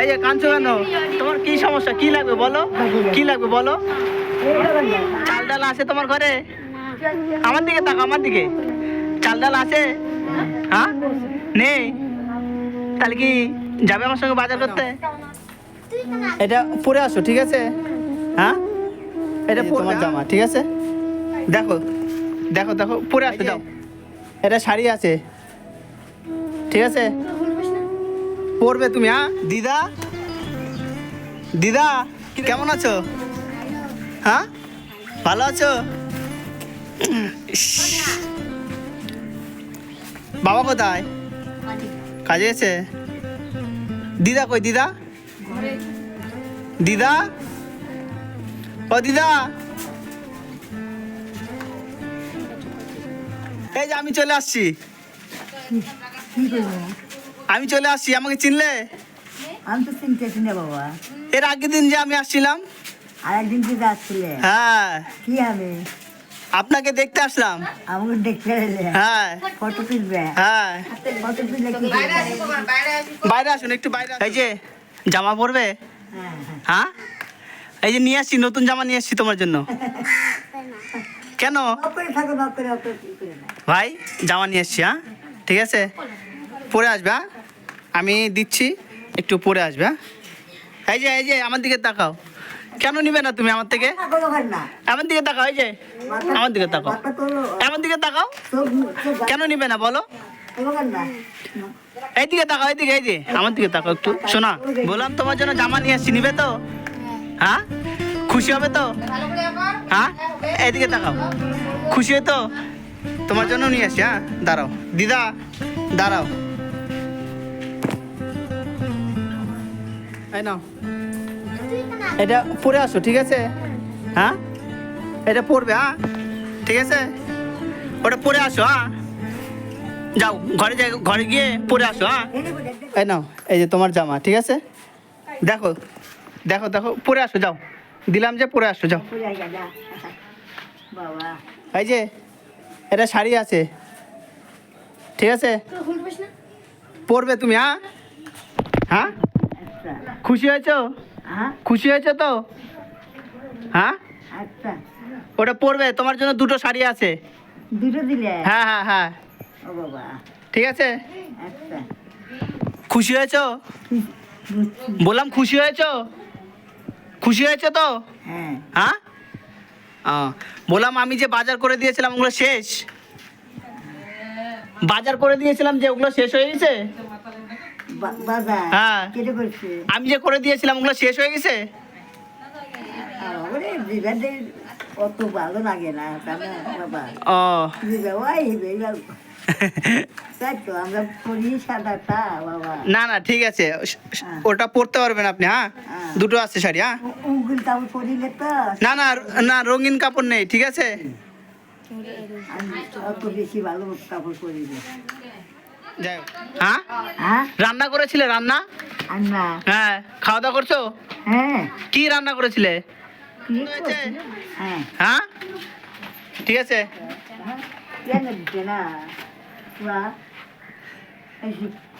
এই যে কাঁদছো কেন? তোমার কি সমস্যা? কি লাগবে বলো? কি লাগবে বলো? চাল ডাল আছে তোমার ঘরে? আমার দিকে তাকো আমার দিকে। চাল ডাল আছে? হ্যাঁ? নেই? তাহলে কি যাবে আমার সঙ্গে বাজার করতে? এটা পরে আসো ঠিক আছে? হ্যাঁ? এটা তোমার জামা ঠিক আছে? দেখো দেখো দেখো পরে আসো যাও। এটা শাড়ি আছে। ঠিক আছে? পরবে তুমি হ্যাঁ? দিদা? দিদা, কেমন আছো? হ্যাঁ? ভালো আছো? বাবা কোথায়? কাজে গেছে দিদা কই, দিদা? দিদা? ও দিদা? এই যে আমি চলে আসছি। আমি চলে আসছি আমাকে চিনলে? আমি তো চিনতেছি না বাবা। এর আগের দিন যে আমি আসছিলাম? আর একদিন কি যাচ্ছিলে। হ্যাঁ। কি হবে আপনাকে দেখতে আসলাম। আমাকে দেখতে এলে। হ্যাঁ। ফটো তুলবে। হ্যাঁ। ফটো তুললে কি? বাইরে আসুন একটু বাইরে এই যে জামা পরবে? হ্যাঁ। হ্যাঁ? এই যে নিয়ে আসছি নতুন জামা নিয়ে আসছি তোমার জন্য। কেন? ভাই জামা নিয়ে এসছি হ্যাঁ? ঠিক আছে? পরে আসবে হ্যাঁ? আমি দিচ্ছি একটু পরে আসবে হ্যাঁ? এই যে এই যে আমার দিকে তাকাও। কেন নিবে না তুমি আমার থেকে? থাকো দোকান না। আমার দিকে তাকাও এই যে। আমার দিকে তাকাও। আমার দিকে তাকাও। কেন নিবে না বলো? এইদিকে তাকাও এইদিকে এই যে। আমার দিকে তাকাও একটু। শোনা বললাম তোমার জন্য জামা নিয়ে আসছি নিবে তো? হ্যাঁ? খুশি হবে তো? হ্যাঁ? এইদিকে তাকাও। খুশি হয়ে তো? তোমার জন্য নিয়ে আসছি হ্যাঁ? দাঁড়াও। দিদা দাঁড়াও। এই নাও এটা পরে আসো ঠিক আছে? হ্যাঁ? এটা পরবে হ্যাঁ? ঠিক আছে? ওটা পরে আসো হ্যাঁ? যাও ঘরে যাই ঘরে গিয়ে পরে আসো হ্যাঁ? এই নাও এই যে তোমার জামা ঠিক আছে? দেখো দেখো দেখো পরে আসো যাও। দিলাম যে পরে আসো যাও। এই যে এটা শাড়ি আছে। ঠিক আছে? পরবে তুমি হ্যাঁ? হ্যাঁ? খুশি হয়েছো? হ্যাঁ। খুশি হয়েছো তো? হ্যাঁ? আচ্ছা। ওটা পরবে তোমার জন্য দুটো শাড়ি আছে। দুটো দিলে? হ্যাঁ হ্যাঁ হ্যাঁ। ও বাবা। ঠিক আছে? আচ্ছা। খুশি হয়েছো? বললাম খুশি হয়েছো? খুশি হয়েছো তো? হ্যাঁ। হ্যাঁ? বললাম আমি যে বাজার করে দিয়েছিলাম ওগুলো শেষ। বাজার করে দিয়েছিলাম যে ওগুলো শেষ হয়ে গেছে? হ্যাঁ। আমি যে করে দিয়েছিলাম ওগুলো শেষ হয়ে গেছে? অত ভালো লাগে না না বাবা। ও। ঠিক আছে। ওটা পরতে পারবেন আপনি হ্যাঁ? হ্যাঁ। দুটো আছে শাড়ি হ্যাঁ? না না না রঙিন কাপড় নেই ঠিক আছে? বেশি ভালো কাপড় পরি যাই হ্যাঁ? হ্যাঁ? রান্না করেছিলে রান্না? হ্যাঁ খাওয়া দাওয়া করছ? হ্যাঁ। কি রান্না করেছিলে? হ্যাঁ। হ্যাঁ? ঠিক আছে। কেন না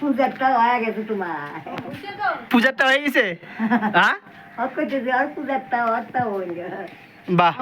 পূজাটা হয়ে গেছে তোমার। পূজাটা হয়ে গেছে? হ্যাঁ? বাহ।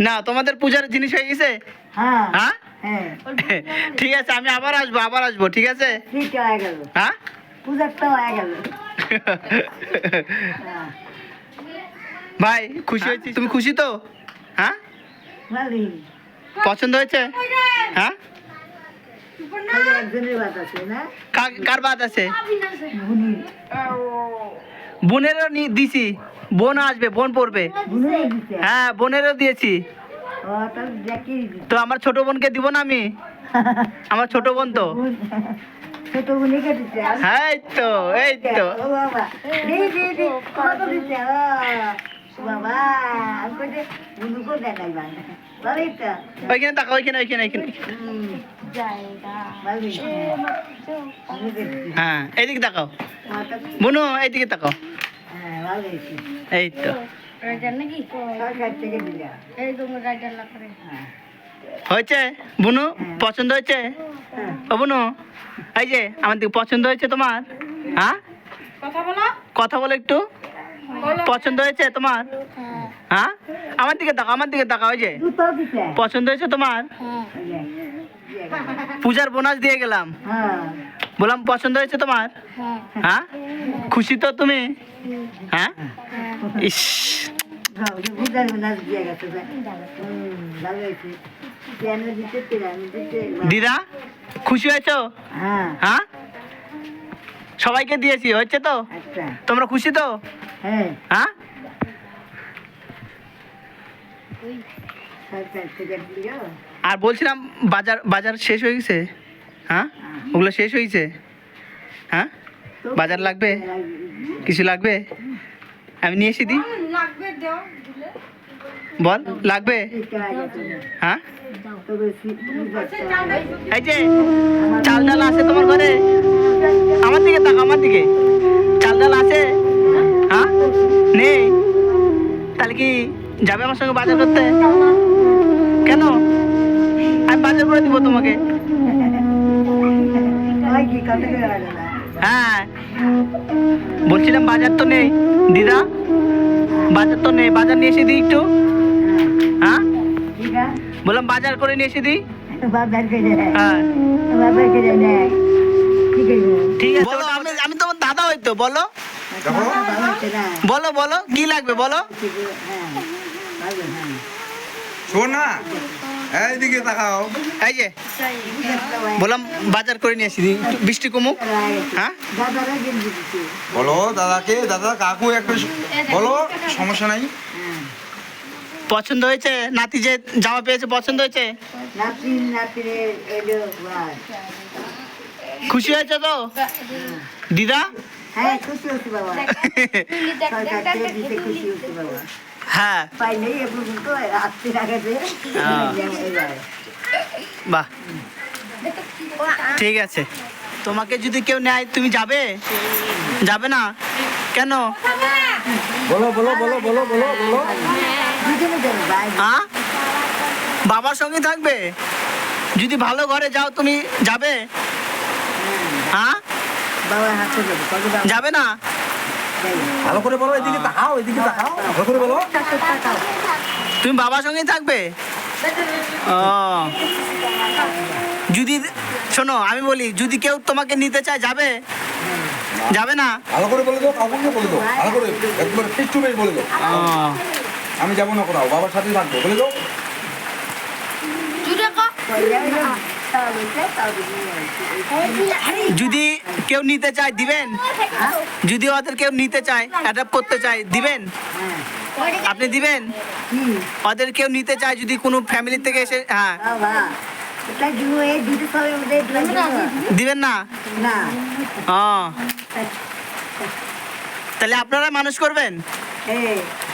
না তোমাদের পূজার জিনিস হয়ে গেছে? হ্যাঁ? ঠিক আছে আমি আবার আসব আবার আসব ঠিক আছে? হয়ে ভাই খুশি হয়েছি। তুমি খুশি তো? হ্যাঁ? পছন্দ হয়েছে? হ্যাঁ? কার বাদ আছে? বোনেরও দিছি। বোন আসবে বোন পড়বে। হ্যাঁ বোনেরও দিয়েছি। তো আমার ছোট বোনকে দিব না আমি? আমার ছোট বোন তো। ছোট হ্যাঁ এই তো এই তো। ও বাবা। দি দি দি কত দিতে বাবা আমি কইতে বুনুকে দেখাই বাবা ভালোই তো। ওইখানে তাকাও ওইখানে হ্যাঁ এইদিকে তাকাও। বুনু এইদিকে তাকাও। হ্যাঁ ভালোই এই তো সরকার থেকে দিলে। হ্যাঁ। হয়েছে? বুনু পছন্দ হয়েছে? হ্যাঁ। ও বুনু এই যে আমার দিকে পছন্দ হয়েছে তোমার হ্যাঁ? কথা বলো। কথা বলো একটু। পছন্দ হয়েছে তোমার? হ্যাঁ? আমার দিকে তাকাও আমার দিকে তাকাও ওই যে। পছন্দ হয়েছে তোমার। পূজার বোনাস দিয়ে গেলাম। হ্যাঁ। বললাম পছন্দ হয়েছে তোমার? হ্যাঁ। খুশি তো তুমি? হ্যাঁ। ইস। হ্যাঁ, দিদা খুশি হয়েছো? হ্যাঁ। হ্যাঁ? সবাইকে দিয়েছি হচ্ছে তো? আচ্ছা। তোমরা খুশি তো? হ্যাঁ। হ্যাঁ? আর বলছিলাম বাজার বাজার শেষ হয়ে গেছে? হ্যাঁ? ওগুলো শেষ হয়েছে? হ্যাঁ? বাজার লাগবে। কিছু লাগবে? আমি নিয়ে এসে দিই। বল লাগবে? হ্যাঁ? এই যে চাল ডাল আছে তোমার ঘরে? আমার দিকে তাক আমার দিকে। চাল ডাল আছে? হ্যাঁ? নেই। তাহলে কি যাবে আমার সঙ্গে বাজার করতে? কেন? আমি বাজার করে দিব তোমাকে। হ্যাঁ। বলছিলাম বাজার তো নেই। দিদা বাজার তো নেই। বাজার নিয়ে এসে দিই একটু। হ্যাঁ? বললাম বাজার করে নিয়ে এসে দিই। হ্যাঁ। ঠিক আছে। বলো আমি আমি তোমার দাদা হয়তো বলো। বলো বলো কি লাগবে বলো। শোন না। এইদিকে তাকাও। এই যে বললাম বাজার করে নিয়ে একটু বৃষ্টি কমুক। হ্যাঁ? বলো দাদাকে দাদা কাকু একটু বলো সমস্যা নাই। পছন্দ হয়েছে? নাতি যে জামা পেয়েছে পছন্দ হয়েছে? খুশি হয়েছে তো? দিদা? হ্যাঁ খুশি বাবা। খুশি বাবা। হ্যাঁ। হ্যাঁ। বাহ। ঠিক আছে। তোমাকে যদি কেউ নেয় তুমি যাবে? যাবে না? কেন? বলো বলো বলো বলো বলো বলো। হ্যাঁ? বাবার সঙ্গে থাকবে? যদি ভালো ঘরে যাও তুমি যাবে? হ্যাঁ। যাবে বাবা যাবে না? ভালো করে বলো এদিকে তাকাও এদিকে তাকাও ভালো করে বলো। তুমি বাবার সঙ্গেই থাকবে? যদি শোনো আমি বলি যদি কেউ তোমাকে নিতে চায় যাবে? যাবে না? ভালো করে বলে দাও কাকুকে বলে দাও। ভালো করে একবার ফেস টু বলে দাও। আমি যাব না কোথাও বাবার সাথে থাকব বলে দাও পয়লা হলো তাও বলছে তাও দিদি যদি কেউ নিতে চায়, দিবেন। যদি ওদের কেউ নিতে চায় অ্যাডাপ্ট করতে চায়, দিবেন। আপনি দিবেন? ওদের কেউ নিতে চায়, যদি কোনো ফ্যামিলি থেকে এসে হ্যাঁ। দিবেন না? তাহলে আপনারা মানুষ করবেন?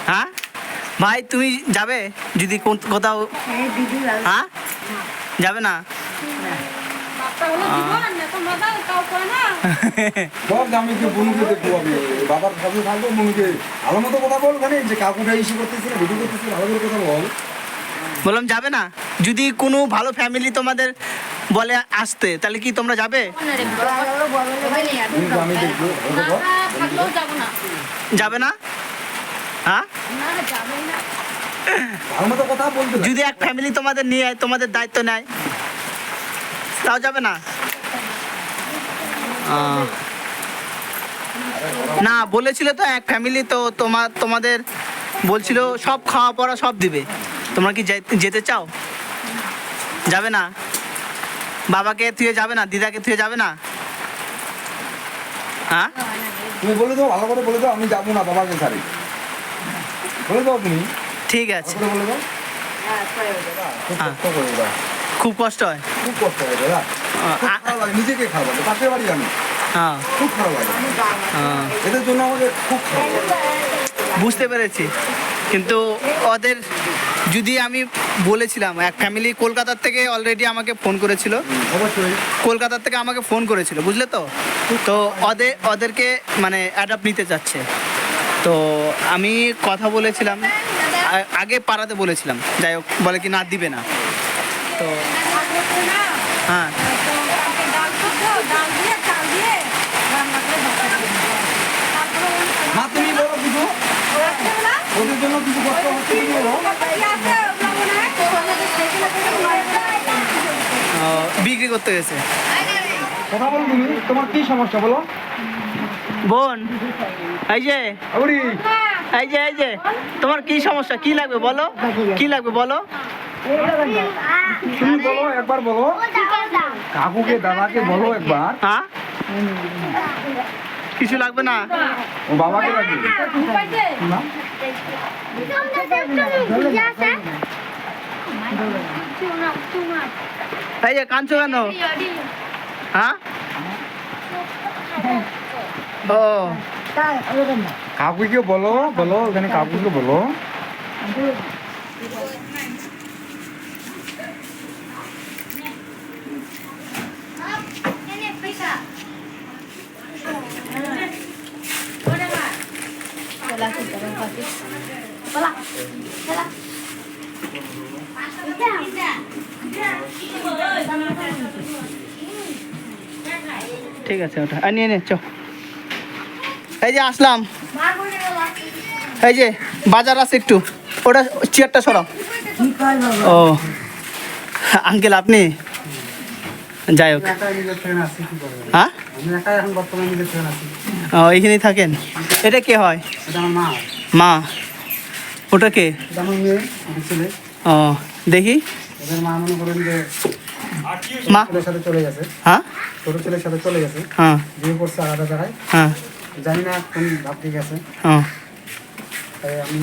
হ্যাঁ? ভাই, তুমি যাবে? যদি কোথাও হ্যাঁ? যাবে না বাপটা হলো জীবন না তো মজা কাউ করে না সব আমি কি বনুকে দেখব আমি? বাবার সাথে থাকব বনুকে ভালো মতো কথা বল ওখানে যে কাকুটা ইস্যু করতেছে ভিডিও করতেছে ভালো করে কথা বল। বললাম যাবে না? যদি কোনো ভালো ফ্যামিলি তোমাদের বলে আসতে তাহলে কি তোমরা যাবে? যাব না। যাবে না? হ্যাঁ? না যাবে না। ভালো মতো কথা বলতে হবে। যদি এক ফ্যামিলি তোমাদের নিয়ে তোমাদের দায়িত্ব নেয় তাও যাবে না? না বলেছিল তো এক ফ্যামিলি তো তোমার তোমাদের বলছিল সব খাওয়া পড়া সব দিবে। তোমরা কি যেতে চাও? যাবে না? বাবাকে থুয়ে যাবে না? দিদাকে থুয়ে যাবে না? হ্যাঁ তুমি বলে দাও ভালো করে বলে দাও আমি যাব না বাবাকে ছাড়ি। বলে দাও তুমি। ঠিক আছে। বলে দাও। হ্যাঁ। খুব কষ্ট হয়। খুব কষ্ট হয় দাদা। খারাপ লাগে নিজেকে খারাপ লাগে পাশের বাড়ি আমি। হ্যাঁ। খুব খারাপ লাগে। হ্যাঁ। এদের জন্য আমাদের খুব খারাপ বুঝতে পেরেছি। কিন্তু ওদের যদি আমি বলেছিলাম এক ফ্যামিলি কলকাতার থেকে অলরেডি আমাকে ফোন করেছিল। কলকাতার থেকে আমাকে ফোন করেছিল বুঝলে তো? তো ওদের ওদেরকে মানে অ্যাডাপ্ট নিতে চাচ্ছে। তো আমি কথা বলেছিলাম আগে পাড়াতে বলেছিলাম যাই হোক বলে কি না দিবে না। তো হ্যাঁ। বিক্রি করতে গেছে। কথা বলো তুমি তোমার কি সমস্যা বলো। বোন এই যে এই যে এই যে তোমার কি সমস্যা কি লাগবে বলো? কি লাগবে বলো? তুমি বলো? একবার বলো। কাকুকে দাদাকে বলো একবার। হ্যাঁ কিছু লাগবে না? ও বাবাকে না? এই যে কাঁদছো কেন? হ্যাঁ ও। কাকুকে বলো বলো ওখানে কাকুকে বলো। ঠিক আছে, ওটা। আর নিয়ে নে, চ। এই যে আসলাম। এই যে বাজার আছে একটু। ওটা চেয়ারটা সরাও। ও। আঙ্কেল, আপনি? যাই হোক। হ্যাঁ ও এইখানেই থাকেন। এটা কে হয়? মা। ওটা কে? এটা আমার মেয়ে আমার ছেলে। ও দেখি। মা মনে করেন যে মা? সাথে চলে গেছে। হ্যাঁ? ছোট ছেলের সাথে চলে গেছে। হ্যাঁ। বিয়ে করছে আলাদা জায়গায়। হ্যাঁ। জানি না কোন ভাবতে গেছে। হ্যাঁ। তাই আমি।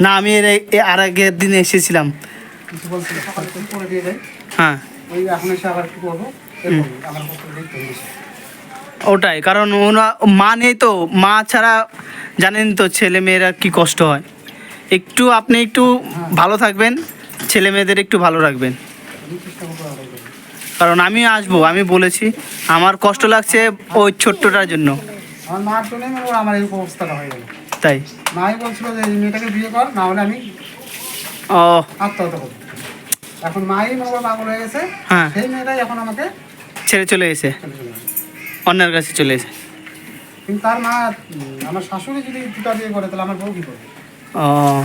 না আমি এর আর আগের দিনে এসেছিলাম। কিছু বলছিল সকালে করে দিয়ে যাই। হ্যাঁ। ওই এখন এসে আবার কি করব আমার ওটাই কারণ ওনা মা নেই তো মা ছাড়া জানেন তো ছেলে মেয়েরা কি কষ্ট হয়। একটু আপনি একটু ভালো থাকবেন ছেলে মেয়েদের একটু ভালো রাখবেন। কারণ আমি আসব আমি বলেছি আমার কষ্ট লাগছে ওই ছোট্টটার জন্য। আমার এই অবস্থাটা হয়ে গেল। তাই? মাই বলছিল যে এই মেয়েটাকে বিয়ে কর না হলে আমি ও। আত্মহত্যা করব। এখন মাই মনে পাগল হয়ে গেছে হ্যাঁ। সেই মেয়েটাই এখন আমাকে ছেড়ে চলে এসে চলে চলে গেছে। অন্যের কাছে চলে এসে কিন্তু তার মা আমার শাশুড়ি যদি দুটা বিয়ে করে তাহলে আমার বউ কি করবে? ও।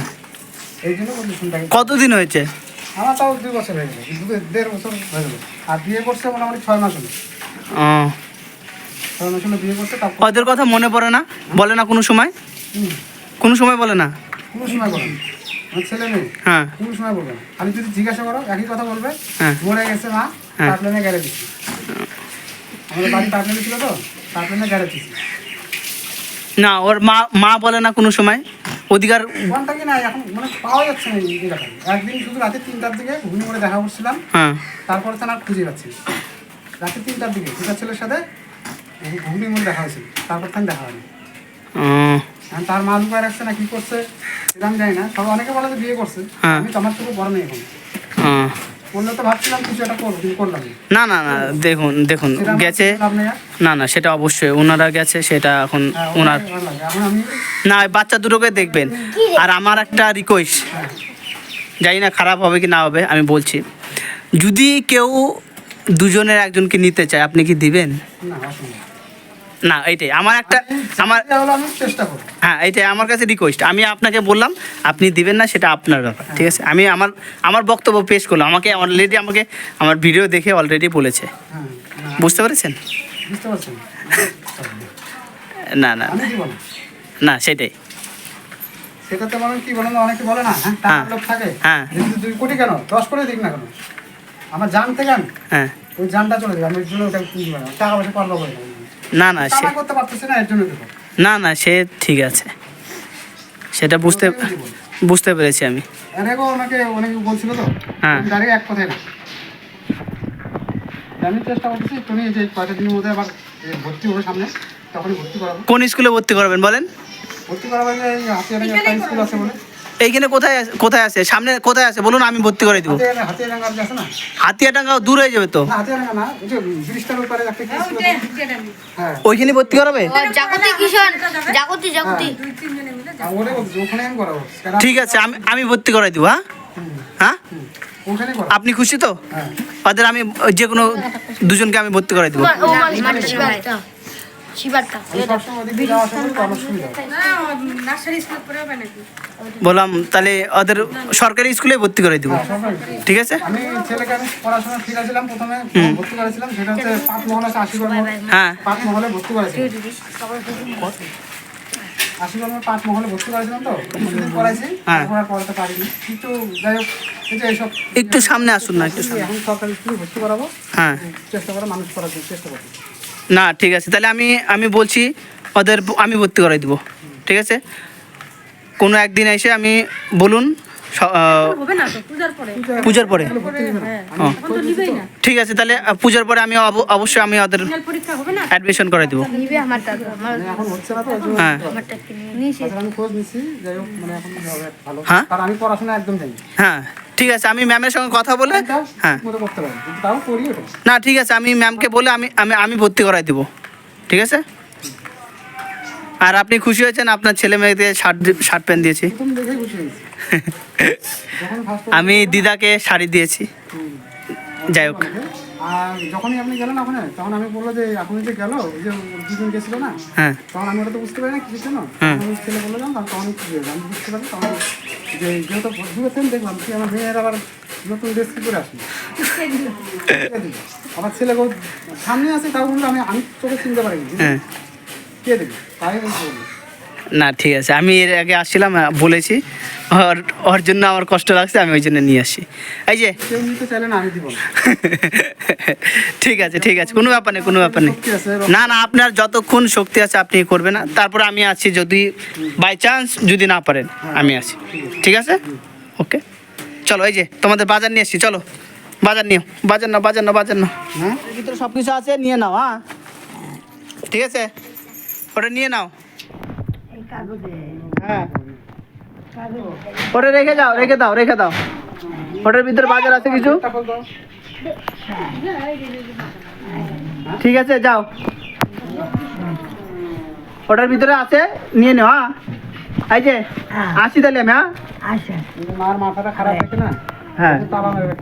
এই জন্য পজিশনটাকে কতদিন হয়েছে? আমার তাও দুই বছর হয়ে গেল দু- দেড় বছর হয়ে গেল। আর বিয়ে করছে মোটামুটি ছয় মাস হলো। ও। ছয় মাস হলো বিয়ে করছে তারপর ওদের কথা মনে পড়ে না? বলে না কোনো সময়? কোনো সময় বলে না? কোনো সময় বলেন আমার ছেলে মেয়ে। হ্যাঁ। কোনো সময় বলবে না। আমি যদি জিজ্ঞাসা করো একই কথা বলবে। হ্যাঁ। মরে গেছে মা হ্যাঁ। পাটলেনে গ্যারেজ দিচ্ছি। আমাদের বাড়ি ছিল তো পাটলেনে গ্যারেজ না ওর মা মা বলে না কোনো সময়। অধিকার কোনটা কি না এখন মানে পাওয়া যাচ্ছে না এই এলাকায় একদিন শুধু রাতে তিনটার দিকে ঘুমিয়ে করে দেখা করছিলাম। হ্যাঁ। তারপরে তো আর খুঁজে পাচ্ছি রাতে তিনটার দিকে দুটা ছেলের সাথে ঘুমিয়ে মনে দেখা হয়েছিল। তারপর থেকে দেখা হয়নি। তার মা লুকায় রাখছে না কি করছে সেটা আমি জানি না। সবাই অনেকে বলে যে বিয়ে করছে। হ্যাঁ। আমি তো আমার চোখে বড় নেই এখন। ও। করলে তো ভাবছিলাম কিছু একটা করব কিন্তু করলাম না। না না দেখুন দেখুন গেছে। না না সেটা অবশ্যই ওনারা গেছে সেটা এখন হ্যাঁ, ওনার না ওই বাচ্চা দুটোকে দেখবেন। আর আমার একটা রিকোয়েস্ট জানি না খারাপ হবে কি না হবে আমি বলছি। যদি কেউ দুজনের একজনকে নিতে চায় আপনি কি দিবেন? না না এইটাই। আমার একটা আমার হ্যাঁ এইটাই। আমার কাছে রিকোয়েস্ট আমি আপনাকে বললাম আপনি দিবেন না সেটা আপনার ব্যাপার ঠিক আছে? আমি আমার আমার বক্তব্য পেশ করলাম। আমাকে অলরেডি আমাকে আমার ভিডিও দেখে অলরেডি বলেছে। হ্যাঁ। বুঝতে পেরেছেন? বুঝতে পারছেন না না। না সেটাই। সেটাতে বলেন কি বলেন অনেকে বলে না হ্যাঁ হ্যাঁ। লোক থাকে। হ্যাঁ। দুই কোটি কেন? দশ কোটি দিক না কেন? আমার জান থেকে হ্যাঁ। ওই জানটা চলে যাবে। আমি জন্য ওটা কিনতে পারব না। টাকা পয়সা পারব করে। না না সে করতে পারতেছি না এর জন্য না না সে ঠিক আছে। সেটা বুঝতে বুঝতে পেরেছি আমি। এনেকেও ওনাকে অনেকে বলছিল তো হ্যাঁ। আমি এক কথাই না আমি চেষ্টা করতেছি তুমি যে কয়টা দিনের মধ্যে আবার ভর্তি হবে সামনে তখনই ভর্তি করাবো। কোন স্কুলে ভর্তি করাবেন বলেন? ভর্তি করাবো যে এই হাতিয়ারে স্কুল আছে বলে। এইখানে কোথায় আছে- কোথায় আছে? সামনে কোথায় আছে? বলুন আমি ভর্তি করে দিব। হাতিয়াটাঙ্গা দূর হয়ে যাবে তো। হ্যাঁ। ওইখানে ভর্তি করাবে? সেটা ঠিক আছে আমি আমি ভর্তি করাই দিব হ্যাঁ? হ্যাঁ? আপনি খুশি তো? হ্যাঁ। ওদের আমি যে কোনো দুজনকে আমি ভর্তি করাই দিব। বললাম তাহলে ওদের সরকারি স্কুলে ভর্তি করে দিব। হ্যাঁ, ঠিক আছে? আমি ছেলেকে আমি পড়াশোনা শিখেছিলাম প্রথমে ভর্তি করেছিলাম সেটা হচ্ছে পাঁচ মহল আছে হ্যাঁ। পাঁচ মহলে ভর্তি করেছিলাম। আশিগড় মোড় পাঁচ মহলে ভর্তি করেছিলাম তো কিছুদিন পড়াইছি হ্যাঁ। আর পড়াতে পারিনি। কিন্তু যাই হোক এই যে এইসব একটু সামনে আসুন না একটু সামনে। এখন সরকারি স্কুলে ভর্তি করাবো হ্যাঁ। চেষ্টা করে মানুষ করার জন্য চেষ্টা করছি না ঠিক আছে। তাহলে আমি আমি বলছি ওদের আমি ভর্তি করাই দিব ঠিক আছে? কোনো একদিন এসে আমি বলুন স- আহ, হবে না তো পূজার পরে। হ্যাঁ। ও, এখন তো নিবেই না। ঠিক আছে তাহলে পূজার পরে আমি অব- অবশ্যই আমি ওদের অ্যাডমিশন করে দিব। হ্যাঁ। মানে হ্যাঁ? হ্যাঁ ঠিক আছে আমি ম্যামের সঙ্গে কথা বলে হ্যাঁ ওটা না ঠিক আছে আমি ম্যামকে বলে আমি আমি আমি ভর্তি করাই দিব। ঠিক আছে? আর আপনি খুশি হয়েছেন? আপনার ছেলে মেয়েদের শার্ট শার্ট প্যান্ট দিয়েছি। আমি দিদাকে শাড়ি দিয়েছি। যাই হোক। আর যখনই আপনি গেলেন ওখানে তখন আমি বলল যে আপনি যে গেল ওই যে দুজন গেছিল না হ্যাঁ। তখন আমি ওটা তো বুঝতে পারি না কিছু। আমি ছেলে বলে যান তখন কি হয়েছে? আমি বুঝতে পারি তখন যে যেহেতু বুঝেছেন দেখলাম কি আমার মেয়ের আবার নতুন ড্রেস কি করে আসি আমার ছেলে সামনে আছে তাও আমি আমি চোখে চিনতে পারিনি হ্যাঁ। কে দেবে তাই না ঠিক আছে আমি এর আগে আসছিলাম বলেছি। ওর ওর জন্য আমার কষ্ট লাগছে আমি ওই জন্য নিয়ে আসি। এই যে। না না ঠিক আছে ঠিক আছে কোনো ব্যাপার নেই কোনো ব্যাপার নেই। শক্তি আছে এবং না না আপনার যতক্ষণ শক্তি আছে আপনি করবেন না। তারপরে আমি আছি যদি বাই চান্স যদি না পারেন আমি আছি। ঠিক আছে? ওকে চলো এই যে তোমাদের বাজার নিয়ে এসছি চলো। বাজার নিও। বাজার নাও বাজার নাও বাজার নাও। হ্যাঁ ভিতরে সব কিছু আছে নিয়ে নাও হ্যাঁ? ঠিক আছে? ওটা নিয়ে নাও। হ্যাঁ কাগজ। ওটা রেখে দাও রেখে দাও রেখে দাও। ওটার ভিতরে বাজার আছে কিছু। ঠিক আছে যাও। ওটার ভিতরে আছে? নিয়ে নেও হ্যাঁ। এই যে হ্যাঁ। আসি তাহলে আমি হ্যাঁ। মার মাথাটা খারাপ থাকে না? হ্যাঁ।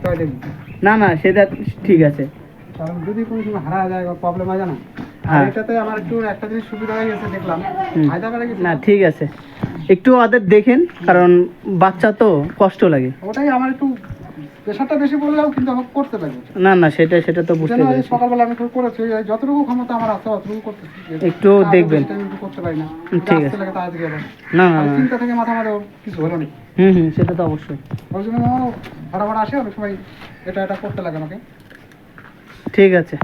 হয় না না সেটা ঠিক আছে। কারণ যদি কোনো সময় হারা যায় বা প্রবলেম হয় জানো? আর হ্যাঁ। এটাতে আমার একটু একটা জিনিস সুবিধা হয়ে গেছে দেখলাম। না ঠিক আছে। একটু ওদের দেখেন কারণ বাচ্চা তো কষ্ট লাগে। ওটাই আমার একটু প্রেশারটা বেশি বললেও কিন্তু আমার করতে লাগে না না সেটা সেটা তো বুঝতে পেরেছি। সকালবেলা আমি করেছি যতটুকু ক্ষমতা আমার আছে অতটুকু করতেছি। একটু দেখবেন। একটু করতে পারি না। ঠিক আছে। না না না। চিন্তা থেকে মাথা মাথা কিছু হলো না। হুম হুম সেটা তো অবশ্যই। ওই জন্য ভাড়া ভাড়া আসে অনেক সময় এটা এটা করতে লাগে আমাকে। ঠিক আছে।